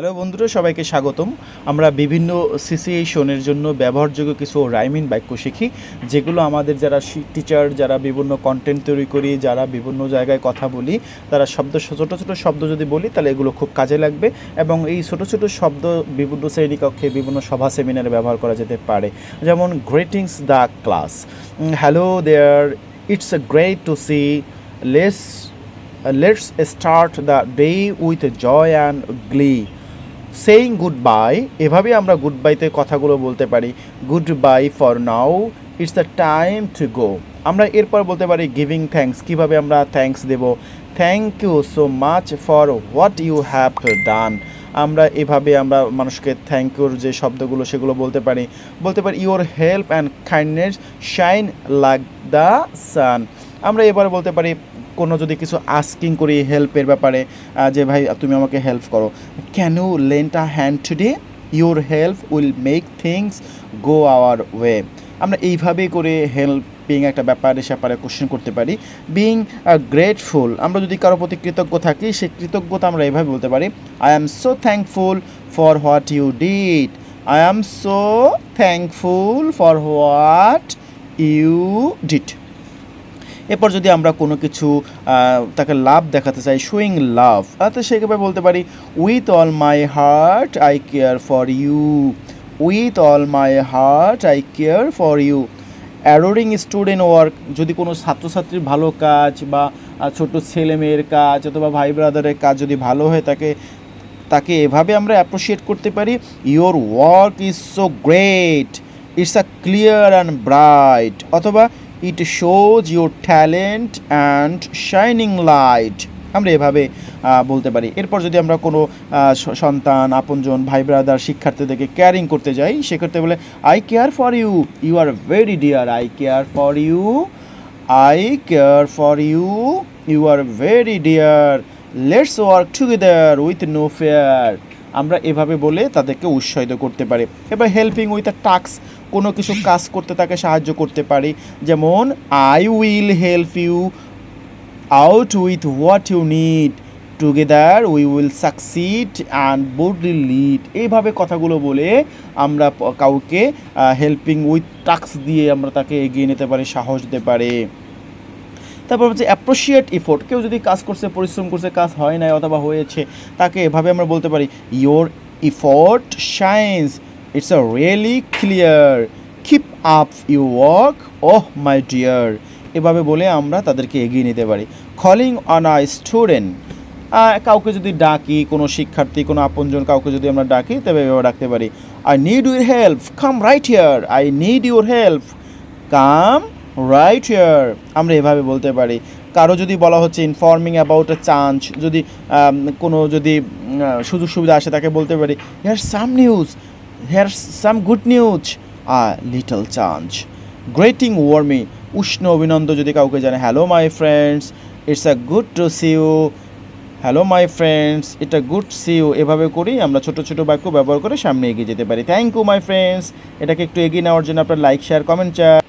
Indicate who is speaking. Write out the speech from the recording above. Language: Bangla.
Speaker 1: হ্যালো বন্ধুরা, সবাইকে স্বাগতম। আমরা বিভিন্ন সিচুয়েশনের জন্য ব্যবহারযোগ্য কিছু রাইমিন বাক্য শিখি, যেগুলো আমাদের যারা টিচার যারা বিভিন্ন কন্টেন্ট তৈরি করি, যারা বিভিন্ন জায়গায় কথা বলি, তারা শব্দ, ছোটো ছোটো শব্দ যদি বলি, তাহলে এগুলো খুব কাজে লাগবে এবং এই ছোটো ছোটো শব্দ বিভিন্ন শ্রেণীকক্ষে, বিভিন্ন সভা সেমিনারে ব্যবহার করা যেতে পারে। যেমন greetings the class hello there it's a great to see less let's start the day with joy and glee saying goodbye এভাবে আমরা গুড বাইতে কথাগুলো বলতে পারি। Goodbye for now it's the time to go আমরা এরপর বলতে পারি গিভিং থ্যাঙ্কস কীভাবে আমরা thanks Dev. Thank you so much for what you have done আমরা এভাবে আমরা মানুষকে থ্যাংক ইউর যে শব্দগুলো, সেগুলো বলতে পারি। বলতে পারি your help and kindness shine like the sun আমরা এবারে বলতে পারি, কোনো যদি কিছু আস্কিং করি হেল্পের ব্যাপারে যে ভাই, তুমি আমাকে হেল্প করো can you lent a hand today your help will make things go our way আমরা এইভাবেই করে হেল্পিং একটা ব্যাপারে স্যাপারে কোশ্চেন করতে পারি। বিং গ্রেটফুল আমরা যদি কারও প্রতি কৃতজ্ঞ থাকি সেই কৃতজ্ঞতা আমরা এইভাবে বলতে পারি I am so thankful for what you did I am so thankful for what you did এরপর যদি আমরা কোনো কিছু তাকে লাভ দেখাতে চাই শোয়িং লাভ তাতে সেভাবে বলতে পারি with all my heart I care for you with all my heart I care for you a roaring student work যদি কোনো ছাত্রছাত্রীর ভালো কাজ বা ছোট ছেলে মেয়ের কাজ অথবা ভাই ব্রাদারের কাজ যদি ভালো হয়ে থাকে, তাকে এভাবে আমরা অ্যাপ্রিসিয়েট করতে পারি your work is so great it's a clear and bright অথবা it shows your talent and shining light আমরা এভাবে বলতে পারি। এরপর যদি আমরা কোনো সন্তান, আপনজন, ভাই ব্রাদার শিক্ষার্থীদেরকে কেয়ারিং করতে যাই, সেক্ষেত্রে বলে I care for you you are very dear I care for you I care for you you are very dear let's work together with no fear আমরা এভাবে বলে তাদেরকে উৎসাহিত করতে পারি। এবার হেল্পিং উইথ আ টাস্ক কোনো কিছু কাজ করতে তাকে সাহায্য করতে পারি। যেমন I will help you out with what you need together we will succeed and boldly lead এইভাবে কথাগুলো বলে আমরা কাউকে হেল্পিং উইথ টাস্ক দিয়ে আমরা তাকে এগিয়ে নিতে পারি, সাহস দিতে পারি। তারপর হচ্ছে অ্যাপ্রোসিয়েট ইফোর্ট কেউ যদি কাজ করছে, পরিশ্রম করছে, কাজ হয় নাই অথবা হয়েছে, তাকে এভাবে আমরা বলতে পারি your effort shines it's a really clear keep up you work oh my dear এভাবে বলে আমরা তাদেরকে এগিয়ে নিতে পারি। কলিং অন আ স্টুডেন্ট কাউকে যদি ডাকি, কোনো শিক্ষার্থী, কোনো আপনজন কাউকে যদি আমরা ডাকি, তবে এভাবে ডাকতে পারি। I need your help come right here I need your help come right here আমরা এভাবে বলতে পারি। কারও যদি বলা হচ্ছে ইনফর্মিং অ্যাবাউট এ চান্স যদি কোনো যদি সুযোগ সুবিধা আসে তাকে বলতে পারি। Hear some news hear some good news a little chance greeting warmly উষ্ণ অভিনন্দন যদি কাউকে জানে hello my friends it's a good to see you hello my friends এটা গুড সি ইউ এভাবে করেই আমরা ছোট ছোট বাক্য ব্যবহার করে সামনে এগিয়ে যেতে পারি। থ্যাংক ইউ মাই ফ্রেন্ডস এটাকে একটু এগিয়ে নেওয়ার জন্য আপনার লাইক শেয়ার কমেন্ট চাই।